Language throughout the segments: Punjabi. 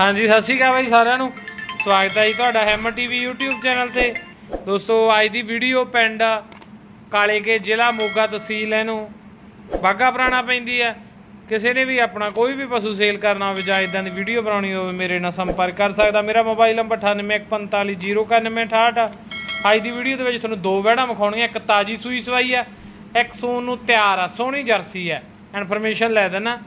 ਹਾਂਜੀ, ਸਤਿ ਸ਼੍ਰੀ ਅਕਾਲ ਬਾਈ ਸਾਰਿਆਂ ਨੂੰ। ਸਵਾਗਤ ਹੈ ਜੀ ਤੁਹਾਡਾ ਹੈਮਰ ਟੀਵੀ YouTube ਚੈਨਲ ਤੇ। ਦੋਸਤੋ, ਅੱਜ ਦੀ ਵੀਡੀਓ ਪਿੰਡ ਕਾਲੇ ਕੇ ਜ਼ਿਲ੍ਹਾ ਮੋਗਾ ਤਹਿਸੀਲ ਇਹਨੂੰ। ਬਾਗਾ ਪੁਰਾਣਾ ਪੈਂਦੀ ਹੈ। ਕਿਸੇ ਨੇ ਵੀ ਆਪਣਾ ਕੋਈ ਵੀ ਪਸ਼ੂ ਸੇਲ ਕਰਨਾ ਹੋਵੇ ਜਾਂ ਇਦਾਂ ਦੀ ਵੀਡੀਓ ਬਣਾਉਣੀ ਹੋਵੇ, ਮੇਰੇ ਨਾਲ ਸੰਪਰਕ ਕਰ ਸਕਦਾ। ਮੇਰਾ ਮੋਬਾਈਲ ਨੰਬਰ 9814509168 ਅੱਜ ਦੀ ਵੀਡੀਓ ਦੇ ਵਿੱਚ ਤੁਹਾਨੂੰ ਦੋ ਵਹਿੜਾਂ ਵਿਖਾਉਣੀਆਂ, ਇੱਕ ਤਾਜੀ ਸੂਈ ਸਵਾਈ ਆ ਇੱਕ ਸੂਣ ਨੂੰ ਤਿਆਰ ਆ, ਸੋਹਣੀ ਜਰਸੀ ਆ ਇਨਫੋਰਮੇਸ਼ਨ ਲੈ ਦੇਣਾ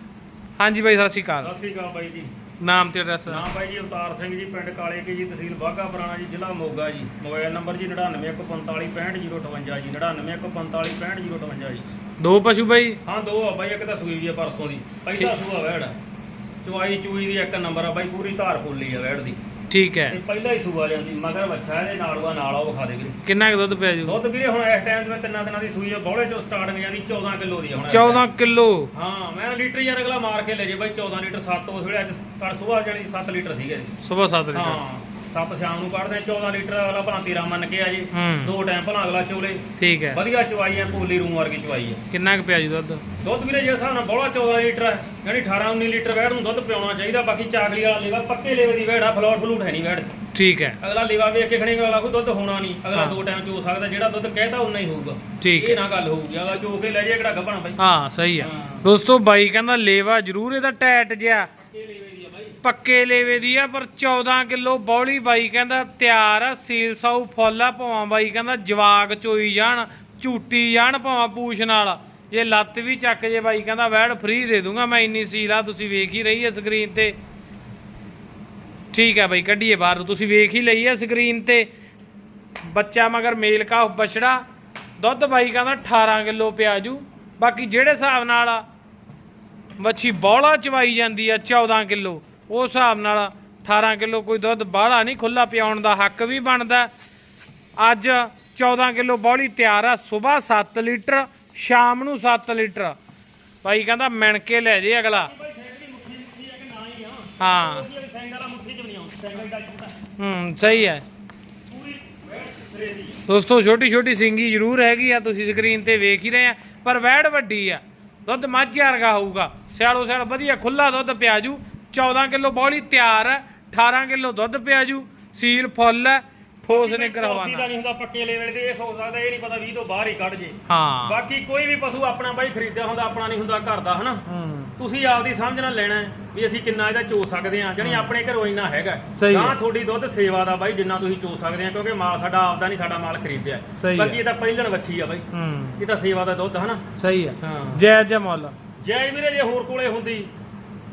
ਹਾਂਜੀ ਬਾਈ, ਸਤਿ ਸ਼੍ਰੀ ਅਕਾਲ। ਸਤਿ ਸ੍ਰੀ ਅਕਾਲ ਬਾਈ ਜੀ। ਨਾਮ ਤੇ ਐਡਰੈਸ ਨਾਮ ਬਾਈ ਜੀ ਅਵਤਾਰ ਸਿੰਘ ਜੀ ਪਿੰਡ ਕਾਲੇ ਕੇ ਜੀ ਤਹਿਸੀਲ ਬਾਘਾ ਪੁਰਾਣਾ ਜੀ ਜ਼ਿਲ੍ਹਾ ਮੋਗਾ ਜੀ। ਮੋਬਾਈਲ ਨੰਬਰ ਜੀ 9915455058 ਜੀ 9915455058 ਜੀ। ਦੋ ਪਸ਼ੂ ਬਾਈ? ਹਾਂ ਦੋ ਆ ਬਾਈ ਇੱਕ ਤਾਂ ਸੂਈ ਵੀ ਆ ਪਰਸੋਂ ਦੀ। ਪਹਿਲਾ ਸੂਆ ਵੈੜ। ਚੁਆਈ ਚੂਈ ਦੀ ਇੱਕ ਨੰਬਰ ਆ ਬਾਈ ਪੂਰੀ ਧਾਰ ਫੁੱਲੀ ਆ ਵੈੜ ਦੀ। ਠੀਕ ਹੈ। ਤੇ ਪਹਿਲਾ ਹੀ ਸੂਆ ਜਾਂਦੀ ਮਗਰ ਬੱਚਾ ਇਹਦੇ ਨਾਲ ਉਹ ਨਾਲ ਉਹ ਵਿਖਾ ਦੇ ਵੀਰੇ। ਕਿੰਨਾ ਕੁ ਦੁੱਧ ਪਿਆ ਜੂ? ਦੁੱਧ ਵੀਰੇ ਹੁਣ ਇਸ ਟਾਈਮ ਤੇ ਤਿੰਨਾਂ ਦਿਨਾਂ ਦੀ ਸੂਈ ਆ ਬੋਲੇ ਚੋਂ ਸਟਾਰਟਿੰਗ ਜਾਂਦੀ 14 ਕਿਲੋ ਦੀ ਹੁਣ। ਇਸ 14 ਕਿਲੋ। ਹਾਂ ਮੈਂ ਲੀਟਰ ਯਾਰ ਅਗਲਾ ਮਾਰ ਕੇ ਲੈ ਜੇ ਬਾਈ 14 ਲੀਟਰ 7 ਉਸ ਵੇਲੇ ਅੱਜ ਕੱਲ ਸੁਬਾਹ ਜਾਣੀ 7 ਲੀਟਰ ਸੀਗੇ। ਸਵੇਰ 7 ਲੀਟਰ। ਹਾਂ। 7 ਸ਼ਾਮ ਨੂੰ ਕੱਢਦੇ 14 ਲੀਟਰ ਅਗਲਾ ਭਲਾ 13 ਮੰਨ ਕੇ ਆ ਜੀ। ਹੂੰ। ਦੋ ਟਾਈਮ ਭਲਾ ਅਗਲਾ ਚੋਲੇ। ਠੀਕ ਹੈ। ਵਧੀਆ ਚਵਾਈ ਆ ਪੋਲੀ ਰੂਮ ਵਰਗੀ ਚਵਾਈ ਆ ਕਿੰਨਾ ਕੁ ਪਿਆ ਜੂ ਦੁੱਧ? ਦੁੱਧ ਵੀਰੇ ਜੇ ਹਿਸਾਬ ਨਾਲ ਬੋਲਾ 14 ਲੀਟਰ ਹੈ ਯਾਨੀ 18 19 ਲੀਟਰ ਵੈੜ ਨੂੰ ਦੁੱਧ ਪਿਆਉਣਾ ਚਾਹੀਦਾ ਬਾਕੀ ਚਾਕਲੀ ਵਾਲਾ ਲੇਵਾ ਪੱਕੇ ਲੇਵੇ ਦੀ ਵੈੜ ਆ ਫਲੋਟ ਫਲੂਟ ਹੈ ਨਹੀਂ ਵੈੜ 'ਚ। ਠੀਕ ਹੈ। ਅਗਲਾ ਲੇਵਾ ਵੇਖ ਕੇ ਖਣੀ ਅਗਲਾ ਕੋਈ ਦੁੱਧ ਹੋਣਾ ਨਹੀਂ ਅਗਲਾ। ਦੋ ਟਾਈਮ ਚੋ ਸਕਦਾ ਜਿਹੜਾ ਦੁੱਧ ਕਹਿਤਾ ਉਨਾ ਹੀ ਹੋਊਗਾ। ਠੀਕ ਇਹ ਨਾ ਗੱਲ ਹੋਊਗੀ ਅਗਲਾ ਚੋ ਕੇ ਲੈ ਜੇ ਕਿਹੜਾ ਗੱਭਣਾ ਬਾਈ। ਹਾਂ ਸਹੀ ਹੈ। ਹਾਂ। ਦੋਸਤੋ ਬਾਈ ਕਹਿੰਦਾ ਲੇਵਾ ਜ਼ਰੂਰ ਇਹਦਾ ਟੈਟ ਜਿਆ ਆ ਪੱਕੇ ਲੇਵੇ ਦੀ ਆ, ਪਰ 14 ਕਿਲੋ ਬੌਲੀ ਬਾਈ ਕਹਿੰਦਾ ਤਿਆਰ ਆ, ਸੀਲ ਸਾਊ ਫੁੱਲ ਆ, ਭਾਵਾਂ ਬਾਈ ਕਹਿੰਦਾ ਜਵਾਗ ਚੋਈ ਜਾਣ, ਝੂਟੀ ਜਾਣ ਭਾਵਾਂ ਪੂਛ ਨਾਲ। ਜੇ ਲੱਤ ਵੀ ਚੱਕ ਜੇ ਬਾਈ ਕਹਿੰਦਾ ਵੈੜ ਫ੍ਰੀ ਦੇ ਦੂੰਗਾ, ਮੈਂ ਇੰਨੀ ਸੀਲ ਆ, ਤੁਸੀਂ ਵੇਖ ਹੀ ਰਹੀ ਹੈ ਸਕਰੀਨ ਤੇ। ਠੀਕ ਹੈ ਬਾਈ, ਕੱਢੀਏ ਬਾਹਰ ਤੁਸੀਂ ਵੇਖ ਹੀ ਲਈ ਹੈ ਸਕਰੀਨ ਤੇ। ਬੱਚਾ ਮਗਰ ਮੇਲ ਕਾ ਬਛੜਾ, ਦੁੱਧ ਬਾਈ ਕਹਿੰਦਾ 18 ਕਿਲੋ ਪਿਆਜੂ, ਬਾਕੀ ਜਿਹੜੇ ਹਿਸਾਬ ਨਾਲ ਆ, ਮੱਛੀ ਬੌਲਾ ਚਵਾਈ ਜਾਂਦੀ ਆ 14 ਕਿਲੋ। ਉਸ ਹਿਸਾਬ ਨਾਲ 18 ਕਿਲੋ ਕੋਈ ਦੁੱਧ ਬਾਹਲਾ ਨਹੀਂ ਖੁੱਲਾ ਪਿਆਉਣ ਦਾ ਹੱਕ ਵੀ ਬਣਦਾ। ਅੱਜ 14 ਕਿਲੋ ਬੌਲੀ ਤਿਆਰ ਆ ਸਵੇਰ 7 ਲੀਟਰ, ਸ਼ਾਮ ਨੂੰ 7 ਲੀਟਰ। ਭਾਈ ਕਹਿੰਦਾ ਮਿਣ ਕੇ ਲੈ ਜੇ ਅਗਲਾ। ਹਾਂ। ਹੂੰ, ਸਹੀ ਹੈ। ਦੋਸਤੋ ਛੋਟੀ ਛੋਟੀ ਸਿੰਗੀ ਜ਼ਰੂਰ ਹੈਗੀ ਆ, ਤੁਸੀਂ ਸਕਰੀਨ ਤੇ ਵੇਖ ਹੀ ਰਹੇ ਆ, ਪਰ ਵੈੜ ਵੱਡੀ ਆ। ਦੁੱਧ ਮੱਝ ਵਰਗਾ ਹੋਊਗਾ। ਸਿਆਲੋ ਸਿਆਲ ਵਧੀਆ ਖੁੱਲਾ ਦੁੱਧ ਪਿਆਜੂ। 14 ਕਿਲੋ ਬੌਲੀ ਤਿਆਰ ਹੈ 18 ਕਿਲੋ ਦੁੱਧ ਪਿਆਜੂ ਸੀਲ ਫੁੱਲ ਹੈ ਠੋਸ ਨੇ ਚੌਥੀ ਦਾ ਕਰਵਾਣਾ ਨਹੀਂ ਹੁੰਦਾ ਪੱਕੇ ਲੈਵਲ ਤੇ ਇਹ ਸੋਚ ਸਕਦਾ ਇਹ ਨਹੀਂ ਪਤਾ 20 ਤੋਂ ਬਾਹਰ ਹੀ ਕੱਢ ਜੇ। ਹਾਂ। ਬਾਕੀ ਕੋਈ ਵੀ ਪਸ਼ੂ ਆਪਣਾ ਬਾਈ ਖਰੀਦਿਆ ਹੁੰਦਾ ਆਪਣਾ ਨਹੀਂ ਹੁੰਦਾ ਘਰ ਦਾ ਹਨਾ? ਤੁਸੀਂ ਆਪਦੀ ਸਮਝ ਨਾਲ ਲੈਣਾ ਵੀ ਅਸੀਂ ਕਿੰਨਾ ਇਹਦਾ ਚੋ ਸਕਦੇ ਆ ਜਾਣੀ ਆਪਣੇ ਘਰੋਂ ਇੰਨਾ ਹੈਗਾ। ਨਾ ਤੁਹਾਡੀ ਦੁੱਧ ਸੇਵਾ ਦਾ ਬਾਈ ਜਿੰਨਾ ਤੁਸੀਂ ਚੋ ਸਕਦੇ ਆ ਕਿਉਂਕਿ ਮਾਲ ਸਾਡਾ ਆਪਦਾ ਨਹੀਂ ਸਾਡਾ ਮਾਲ ਖਰੀਦਿਆ। ਬਾਕੀ ਇਹ ਤਾਂ ਪਹਿਲਣ ਵੱਛੀ ਆ ਬਾਈ। ਇਹ ਤਾਂ ਸੇਵਾ ਦਾ ਦੁੱਧ ਹਨਾ? ਸਹੀ ਹਾਂ। ਜੈ ਜੈ ਮੁੱਲ। ਜੇ ਵੀਰੇ ਜੇ ਹੋਰ ਕੋਲੇ ਹੁੰਦੀ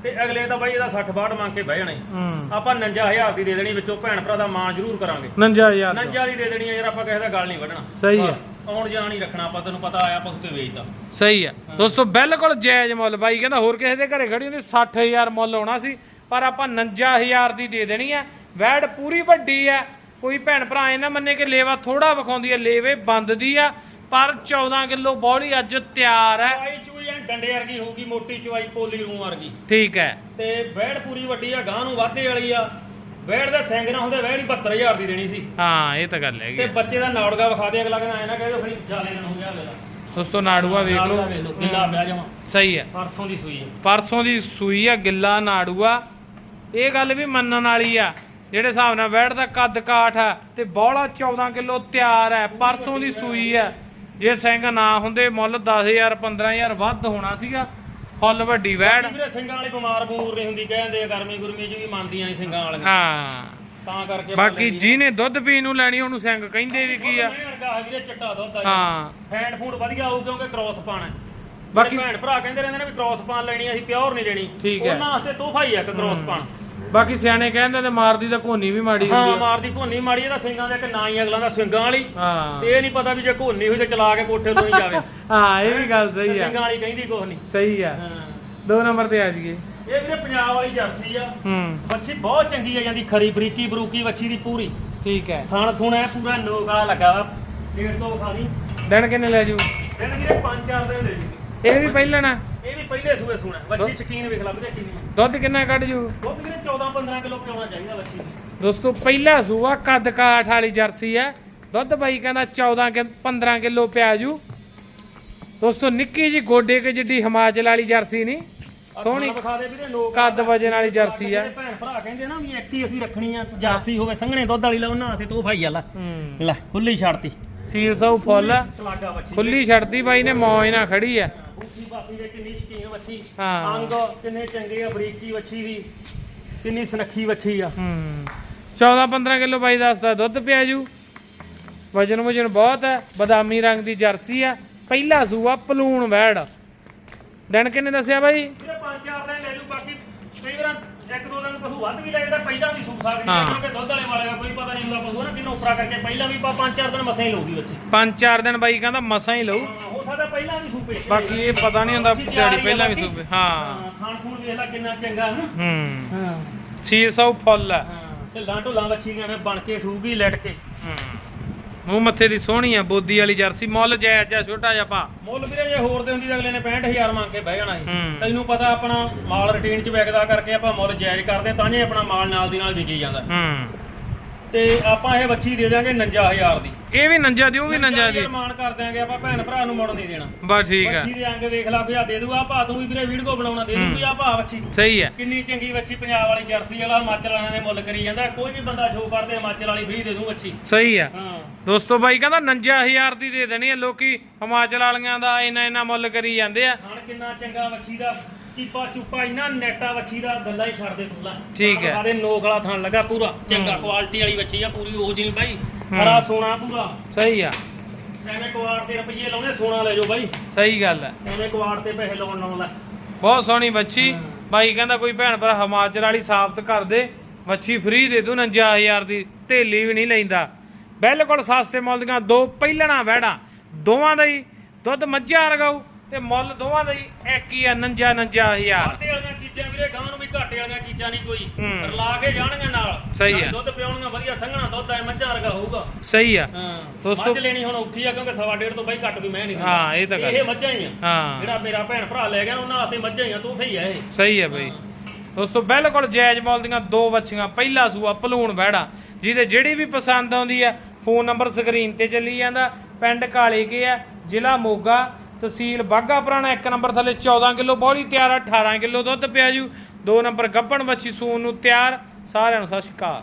ਤੇ ਅਗਲੇ ਤਾਂ ਬਾਈ ਇਹਦਾ 60 62 ਮੰਗ ਕੇ ਬਹਿ ਜਾਣਾ। ਹੂੰ। ਆਪਾਂ 59000 ਦੀ ਦੇ ਦੇਣੀ ਵਿੱਚੋਂ ਭੈਣ ਭਰਾ ਦਾ ਮਾਂ ਜ਼ਰੂਰ ਕਰਾਂਗੇ। 59000 ਦਾ। 59000 ਦੀ ਦੇ ਦੇਣੀ ਆ ਯਾਰ ਆਪਾਂ ਕਿਸੇ ਦਾ ਗੱਲ ਨਹੀਂ ਵੱਢਣਾ। ਸਹੀ ਹੈ। ਬਸ, ਆਉਣ ਜਾਣ ਹੀ ਰੱਖਣਾ ਆਪਾਂ ਤੈਨੂੰ ਪਤਾ ਆਇਆ ਪਸ਼ੂ ਤੇ ਵੇਚਦਾ ਸਹੀ ਹੈ। ਦੋਸਤੋ ਬਿਲਕੁਲ ਜਾਇਜ਼ ਮੁੱਲ ਬਾਈ ਕਹਿੰਦਾ ਹੋਰ ਕਿਸੇ ਦੇ ਘਰੇ ਖੜੀ ਹੁੰਦੀ 60000 ਮੁੱਲ ਆਉਣਾ ਸੀ ਪਰ ਆਪਾਂ 59000 ਦੀ ਦੇ ਦੇਣੀ ਹੈ। ਵੈੜ ਪੂਰੀ ਵੱਡੀ ਹੈ। ਕੋਈ ਭੈਣ ਭਰਾ ਇਹ ਨਾ ਮੰਨੇ ਕਿ ਲੇਵਾ ਥੋੜਾ ਵਿਖਾਉਂਦੀ ਹੈ ਲੇਵੇ ਬੰਦ ਦੀ ਆ ਪਰ 14 ਕਿਲੋ ਬੌਲੀ ਅੱਜ ਤਿਆਰ ਹੈ। ਚੂਈ ਐਨ ਡੰਡੇ ਵਰਗੀ ਹੋਊਗੀ ਮੋਟੀ ਚੁਆਈ ਪੋਲੀ ਰੂੰ ਵਰਗੀ। ਠੀਕ ਹੈ। ਤੇ ਵੈੜ ਪੂਰੀ ਵੱਡੀ ਆ ਗਾਂ ਨੂੰ ਵਾਧੇ ਵਾਲੀ ਆ। ਵੈੜ ਦਾ ਸਿੰਗ ਨਾ ਹੁੰਦੇ ਵੈੜ ਹੀ 72000 ਦੀ ਦੇਣੀ ਸੀ। ਹਾਂ ਇਹ ਤਾਂ ਗੱਲ ਤੇ ਹੈਗੀ ਬੱਚੇ ਦਾ ਨੌੜਗਾ ਵਿਖਾ ਦੇ ਅਗਲਾ ਕਹਿੰਦਾ ਐ ਨਾ ਕਹਿ ਦੋ ਖੜੀ ਜਾਲੇ ਦਿਨ ਹੋ ਗਿਆ ਵੇਲਾ ਦੋਸਤੋ ਨਾੜੂਆ ਵੇਖ ਲਓ। ਵੇਖ ਲਓ ਗਿੱਲਾ ਪਿਆ ਜਾਵਾਂ ਸਹੀ ਹੈ। ਪਰਸੋਂ ਦੀ ਸੂਈ ਹੈ ਪਰਸੋਂ ਦੀ ਸੂਈ ਆ ਗਿੱਲਾ ਨਾੜੂਆ। ਇਹ ਗੱਲ ਵੀ ਮੰਨਣ ਵਾਲੀ ਆ। ਜਿਹੜੇ ਹਿਸਾਬ ਨਾਲ ਵੈੜ ਦਾ ਕੱਦ ਕਾਠ ਆ ਤੇ ਬੌਲਾ 14 ਕਿਲੋ ਤਿਆਰ ਹੈ ਪਰਸੋਂ ਦੀ ਸੂਈ ਆ ਜੇ ਸਿੰਘ ਨਾ ਹੁੰਦੇ ਮੁੱਲ 10000 15000 ਵੱਧ ਹੋਣਾ ਸੀਗਾ। ਫੁੱਲ ਵੱਡੀ ਵੈੜ। ਵੀਰੇ ਸਿੰਘਾਂ ਵਾਲੀ ਬਿਮਾਰ ਬੂਰ ਨਹੀਂ ਹੁੰਦੀ ਕਹਿੰਦੇ ਆ ਗਰਮੀ ਗੁਰਮੀ ਚ ਵੀ ਮੰਨਦੀਆਂ ਨਹੀਂ ਸਿੰਘਾਂ ਵਾਲੀਆਂ। ਹਾਂ। ਤਾਂ ਕਰਕੇ ਬਾਕੀ ਜਿਹਨੇ ਦੁੱਧ ਪੀਣ ਨੂੰ ਲੈਣੀ ਉਹਨੂੰ ਸਿੰਘ ਕਹਿੰਦੇ ਵੀ ਕੀ ਆ। ਵੀਰੇ ਚਿੱਟਾ ਦੁੱਧ ਆ ਹਾਂ। ਫੈਂਡ ਫੂਡ ਵਧੀਆ ਆਊ ਕਿਉਂਕਿ ਕ੍ਰਾਸ ਪਾਣਾ ਹੈ। ਬਾਕੀ- ਭੈਣ ਭਰਾ ਕਹਿੰਦੇ ਰਹਿੰਦੇ ਨੇ ਵੀ ਕ੍ਰਾਸ ਪਾਣ ਲੈਣੀ ਅਸੀਂ ਪਿਓਰ ਨਹੀਂ ਲੈਣੀ। ਉਹਨਾਂ ਵਾਸਤੇ ਤੋਹਫਾ ਹੀ ਆ ਇੱਕ ਕ੍ਰਾਸ ਪਾਣ ਬਾਕੀ ਸਿਆਣੇ ਕਹਿੰਦੇ ਤੇ ਮਾਰਦੀ ਤਾਂ ਘੋਨੀ ਵੀ ਮਾੜੀ ਹਾਂ ਹੁੰਦੀ ਆ। ਮਾਰਦੀ ਘੋਨੀ ਮਾੜੀ ਇਹਦਾ ਸਿੰਘਾਂ ਦਾ ਇੱਕ ਨਾਂ ਹੀ ਅਗਲਾਂ ਦਾ ਸਿੰਘਾਂ ਵਾਲੀ। ਹਾਂ। ਤੇ ਇਹ ਨਹੀਂ ਪਤਾ ਵੀ ਜੇ ਘੋਨੀ ਹੋਈ ਤੇ ਚਲਾ ਕੇ ਕੋਠੇ ਤੋਂ ਹੀ ਜਾਵੇ। ਹਾਂ ਇਹ ਵੀ ਗੱਲ ਸਹੀ ਆ। ਸਿੰਘਾਂ ਵਾਲੀ ਕਹਿੰਦੀ ਕੁਛ ਨਹੀਂ। ਸਹੀ ਆ। ਹਾਂ। ਦੋ ਨੰਬਰ ਤੇ ਆ ਜੀਏ ਇਹ ਵੀਰੇ ਪੰਜਾਬ ਵਾਲੀ ਜਰਸੀ ਆ। ਹੂੰ। ਵੱਛੀ ਬਹੁਤ ਚੰਗੀ ਆ ਜਾਂਦੀ ਖਰੀ ਬਰੀਕੀ ਬਰੂਕੀ ਵੱਛੀ ਦੀ ਪੂਰੀ। ਠੀਕ ਹੈ। ਥਣ ਥੁਣ ਐ ਪੂਰਾ ਨੋਕ ਵਾਲਾ ਲੱਗਾ ਵਾ। ਡੇਢ ਤੋਂ ਵਿਖਾ ਦੀ। ਦਿਨ ਕਿੰਨੇ ਲੈ ਜੂ ਦਿਨ ਵੀਰੇ 5-4 ਦਿਨ ਲੈ ਜੀ ਇਹ ਵੀ ਪਹਿਲਾਂ ਨਾ ਇਹ ਵੀ ਪਹਿਲੇ ਸੂਏ ਸੂਣਾ ਵੱਛੀ ਸ਼ਕੀਨ ਵੇਖ ਲਾ ਵੀਰੇ ਕਿੰਨੀ ਦੁੱਧ ਕਿੰਨਾ ਕੱਢ ਜੂ? ਦੁੱਧ ਵੀਰੇ 14-15 ਕਿਲੋ ਪਿਆਉਣਾ ਚਾਹੀਦਾ ਵੱਛੀ। ਦੋਸਤੋ ਪਹਿਲਾ ਸੂਆ ਕੱਦ ਕਾਠ ਵਾਲੀ ਜਰਸੀ ਹੈ। ਦੁੱਧ ਬਾਈ ਕਹਿੰਦਾ 14 ਕਿ 15 ਕਿਲੋ ਪਿਆ ਜੂ। ਦੋਸਤੋ ਨਿੱਕੀ ਜੀ ਗੋਡੇ ਕੇ ਜਿੱਡੀ ਹਿਮਾਚਲ ਵਾਲੀ ਜਰਸੀ ਨਹੀਂ। ਸੋਹਣੀ ਵਿਖਾ ਦੇ ਵੀਰੇ ਨੋਕ ਕੱਦ ਵਜਨ ਵਾਲੀ ਜਰਸੀ ਆ ਜਿਹੜੇ ਭੈਣ ਭਰਾ ਕਹਿੰਦੇ ਨਾ ਵੀ ਐਕਟੀ ਅਸੀਂ ਰੱਖਣੀ ਆ ਜਰਸੀ ਹੋਵੇ ਸੰਘਣੇ ਦੁੱਧ ਵਾਲੀ ਲਾ ਉਹਨਾਂ ਵਾਸਤੇ ਤੂੰ ਭਾਈ ਆ ਲੈ। ਹੂੰ। ਲੈ ਖੁੱਲੀ ਛੱਡਤੀ। ਸੀਲ ਸੌ ਫੁੱਲ। ਤਲਾਗਾ ਖੁੱਲੀ ਛੱਡਦੀ ਬਾਈ ਨੇ ਮੌਜ ਨਾਲ ਖੜੀ ਆ ਬਾਤੀ ਦੇ ਕਿੰਨੀ ਸ਼ਕੀਨ ਹਾਂ। ਅੰਗ ਕਿੰਨੇ ਚੰਗੇ ਆ ਬਰੀਕੀ ਬੱਚੀ ਦੀ ਕਿੰਨੀ ਸੁਨੱਖੀ ਬੱਚੀ ਆ। ਹੂੰ। 14 15 ਕਿਲੋ ਬਾਈ ਦੱਸਦਾ ਦੁੱਧ ਪਿਆ ਜੂ। ਵਜਨ ਵਜਨ ਬਹੁਤ ਹੈ ਬਦਾਮੀ ਰੰਗ ਦੀ ਜਰਸੀ ਆ ਪਹਿਲਾ ਸੂਆ ਪਲੂਣ ਵੈੜ। ਦਿਨ ਕਿੰਨੇ ਦੱਸਿਆ ਬਾਈ? ਵੀਰੇ ਪੰਜ ਚਾਰ ਦਿਨ ਲੈ ਲੂ ਬਾਕੀ ਕਈ ਵਾਰ ਇੱਕ ਦੋ ਦਿਨ ਪਸ਼ੂ ਵੱਧ ਵੀ ਲੈ ਜਾਂਦਾ ਪਹਿਲਾਂ ਵੀ ਸੂਕ ਸਕਦੀ ਹਾਂ। ਹੈ। ਕਿਉਂਕਿ ਦੁੱਧ ਵਾਲੇ ਵਾਲੇ ਦਾ ਕੋਈ ਪਤਾ ਨਹੀਂ ਹੁੰਦਾ ਪਸ਼ੂ ਨਾ ਕਿੰਨਾ ਉਪਰਾ ਕਰਕੇ ਪਹਿਲਾਂ ਵੀ ਪਾ ਪੰਜ ਚਾਰ ਦਿਨ ਮਸਾਂ ਹੀ ਲਊਗੀ ਬੱਚੀ। ਪੰਜ ਚਾਰ ਦਿਨ ਬਾਈ ਕਹਿੰਦਾ ਮਸਾਂ ਹੀ ਲਊ। ਹਾਂ, ਹੋ ਸਕਦਾ ਪਹਿਲਾਂ ਵੀ ਸੂਪੇ ਬਾਕੀ ਇਹ ਪਤਾ ਨਹੀਂ ਹੁੰਦਾ ਦਿਹਾੜੀ ਪਹਿਲਾਂ ਵੀ ਸੂਪੇ। ਹਾਂ। ਖਾਣ ਖੂਣ ਵੇਖ ਲੈ ਕਿੰਨਾ ਚੰਗਾ ਹੈ। ਹੂੰ। ਹਾਂ 600 ਫੁੱਲ ਹਾਂ ਢਿੱਲਾਂ ਢੁੱਲਾਂ ਬੱਚੀ ਕਿਵੇਂ ਬਣ ਕੇ ਸੂਗੀ ਲੈਟ ਕੇ। ਹੂੰ। ਮੂੰਹ ਮੱਥੇ ਦੀ ਸੋਹਣੀ ਆ ਬੋਦੀ ਵਾਲੀ ਜਰਸੀ ਮੁੱਲ ਜਾਇਜ਼ ਆ ਛੋਟਾ ਜਿਹਾ ਪਾ ਮੁੱਲ ਵੀਰੇ ਜੇ ਹੋਰ ਦੇ ਹੁੰਦੀ ਤਾਂ ਅਗਲੇ ਨੇ 65000 ਮੰਗ ਕੇ ਬਹਿ ਜਾਣਾ ਸੀ। ਹੂੰ। ਤੈਨੂੰ ਪਤਾ ਆਪਣਾ ਮਾਲ ਰੂਟੀਨ 'ਚ ਵਿਕਦਾ ਕਰਕੇ ਆਪਾਂ ਮੁੱਲ ਜਾਇਜ਼ ਕਰਦੇ ਤਾਂ ਜੇ ਆਪਣਾ ਮਾਲ ਨਾਲ ਦੀ ਨਾਲ ਵਿਕੀ ਜਾਂਦਾ। ਹੂੰ। ਤੇ ਆਪਾਂ ਇਹ ਬੱਚੀ ਦੇ ਦਿਆਂਗੇ 59000 ਦੀ। ਇਹ ਵੀ ਨੰਜਾ ਦੀ ਉਹ ਵੀ ਨੰਜਾ ਦੀ? ਮਾਨ ਕਰ ਦਿਆਂਗੇ ਆਪਾਂ ਭੈਣ ਭਰਾ ਨੂੰ ਮੁੜ ਨਹੀਂ ਦੇਣਾ। ਬਸ ਠੀਕ ਆ। ਬੱਚੀ ਦੇ ਅੰਗ ਵੇਖ ਲਾ ਕੋਈ ਆ ਦੇ ਦੂ ਆ ਭਾ ਤੂੰ ਵੀ ਵੀਰੇ ਵੀਡੀਓ ਬਣਾਉਣਾ ਦੇ ਦੂ ਕੋਈ ਆ ਭਾ ਬੱਚੀ ਸਹੀ ਹੈ ਕਿੰਨੀ ਚੰਗੀ ਬੱਚੀ ਪੰਜਾਬ ਵਾਲੀ ਜਰਸੀ ਵਾਲਾ ਹਿਮਾਚਲ ਵਾਲਿਆਂ ਦੇ ਮੁੱਲ ਕਰੀ ਜਾਂਦਾ। ਕੋਈ ਵੀ ਬੰਦਾ ਸ਼ੋਅ ਕਰਦੇ ਹਿਮਾਚਲ ਵਾਲੀ ਫ੍ਰੀ ਦੇ ਦੂ ਬੱਚੀ ਸਹੀ ਆ। ਹਾਂ। ਦੋਸਤੋ ਬਾਈ ਕਹਿੰਦਾ 59000 ਦੀ ਦੇ ਦੇਣੀ ਆ ਲੋਕੀ ਹਿਮਾਚਲ ਵਾਲੀਆਂ ਦਾ ਇੰਨਾ ਇੰਨਾ ਮੁੱਲ ਕਰੀ ਜਾਂਦੇ ਆ। ਹਣ ਕਿੰਨਾ ਚੰਗਾ ਬੱਚੀ ਦਾ। ਚੀਪਾ ਚੁੱਪਾ ਇੰਨਾ ਨੈਟਾ ਬੱਚੀ ਦਾ ਗੱਲਾਂ ਹੀ ਛੱਡ ਦੇ ਤੂੰ ਲੈ। ਠੀਕ ਹੈ। ਸਾਡੇ ਨੋਕ ਵਾਲਾ ਥਣ ਲੱਗਾ ਪੂਰਾ। ਚੰਗਾ ਕੁਆਲਿਟੀ ਵਾਲੀ ਬੱਚੀ ਆ ਪੂਰੀ ਉਹ ਜਿਹੀ ਬਾਈ। ਹਰਾ ਸੋਨਾ ਪੂਰਾ। ਸਹੀ ਆ। ਐਵੇਂ ਕੁਆੜ ਤੇ ਰੁਪਈਏ ਲਾਉਣੇ ਸੋਨਾ ਲੈ ਜਾਓ ਬਾਈ। ਸਹੀ ਗੱਲ ਹੈ। ਐਵੇਂ ਕੁਆੜ ਤੇ ਪੈਸੇ ਲਾਉਣ ਨਾਲੋਂ ਲੈ। ਬਹੁਤ ਸੋਹਣੀ ਬੱਚੀ ਬਾਈ ਕਹਿੰਦਾ ਕੋਈ ਭੈਣ ਭਰਾ ਹਿਮਾਚਲ ਵਾਲੀ ਸਾਬਤ ਕਰ ਦੇ। ਬੱਚੀ ਫ੍ਰੀ ਦੇ ਦੂ 59000 ਦੀ ਢੇਲੀ ਵੀ ਨਹੀਂ ਲੈਂਦਾ। ਬਿਲਕੁਲ ਸਸਤੇ ਮੁੱਲ ਦੀਆਂ ਦੋ ਪਹਿਲਣਾ ਵਹਿੜਾਂ। ਦੋਵਾਂ ਦਾ ਹੀ ਦੁੱਧ ਮੱਝਾਂ ਰਗਾਉ ਤੇ ਮੁੱਲ ਦੋਵਾਂ ਦਾ ਹੀ ਇੱਕ ਹੀ ਆ 49 99000 ਵਾਧੇ ਵਾਲੀਆਂ ਚੀਜ਼ਾਂ ਵੀਰੇ ਗਾਂ ਨੂੰ ਵੀ ਘਾਟੇ ਵਾਲੀਆਂ ਚੀਜ਼ਾਂ ਨਹੀਂ ਕੋਈ। ਹੂੰ। ਰਲਾ ਕੇ ਜਾਣਗੀਆਂ ਨਾਲ। ਸਹੀ ਨਾਲੇ ਆ। ਦੁੱਧ ਪਿਆਉਣੀਆਂ ਵਧੀਆ ਸੰਘਣਾ ਦੁੱਧ ਐ ਮੱਝਾਂ ਵਰਗਾ ਹੋਊਗਾ। ਸਹੀ ਆ। ਹਾਂ। ਦੋਸਤੋ- ਮੱਝ ਲੈਣੀ ਹੁਣ ਔਖੀ ਆ ਕਿਉਂਕਿ ਸਵਾ ਡੇਢ ਤੋਂ ਬਾਈ ਘੱਟ ਕੋਈ ਮੈਂ ਨਹੀਂ ਦਿੰਦਾ। ਹਾਂ, ਇਹ ਤਾਂ ਗੱਲ ਇਹ ਮੱਝਾਂ ਹੀ ਆ। ਹਾਂ। ਜਿਹੜਾ ਮੇਰਾ ਭੈਣ ਭਰਾ ਲੈ ਗਿਆ ਉਹਨਾਂ ਹੱਥੇ ਮੱਝਾਂ ਹੀ ਆ ਤੋਹਫੇ ਹੀ ਆ ਇਹ। ਸਹੀ ਹੈ ਬਈ। ਦੋਸਤੋ ਬਿਲਕੁਲ ਜਾਇਜ਼ ਮੁੱਲ ਦੀਆਂ ਦੋ ਬੱਚੀਆਂ ਪਹਿਲਾ ਸੂਆ ਭਲੂਣ ਵਹਿੜਾ ਜਿਹਦੇ ਜਿਹੜੀ ਵੀ ਪਸੰਦ ਆਉਂਦੀ ਆ ਫੋਨ ਨੰਬਰ ਸਕਰੀਨ ਤੇ ਚੱਲੀ ਜਾਂਦਾ ਪਿੰਡ ਕਾਲੇ ਕੇ ਆ ਜ਼ਿਲ੍ਹਾ ਮੋਗਾ ਤਹਿਸੀਲ ਬਾਗਾ ਪੁਰਾਣਾ, ਇੱਕ ਨੰਬਰ ਥੱਲੇ 14 ਕਿਲੋ ਬੋਲੀ ਤਿਆਰ ਆ 18 ਕਿਲੋ ਦੁੱਧ ਪਿਆ ਜੂ। ਦੋ ਨੰਬਰ ਗੱਪਣ ਬੱਚੀ ਸੂਨ ਨੂੰ ਤਿਆਰ। ਸਾਰਿਆਂ ਨੂੰ ਸਤਿ ਸ਼੍ਰੀ ਅਕਾਲ।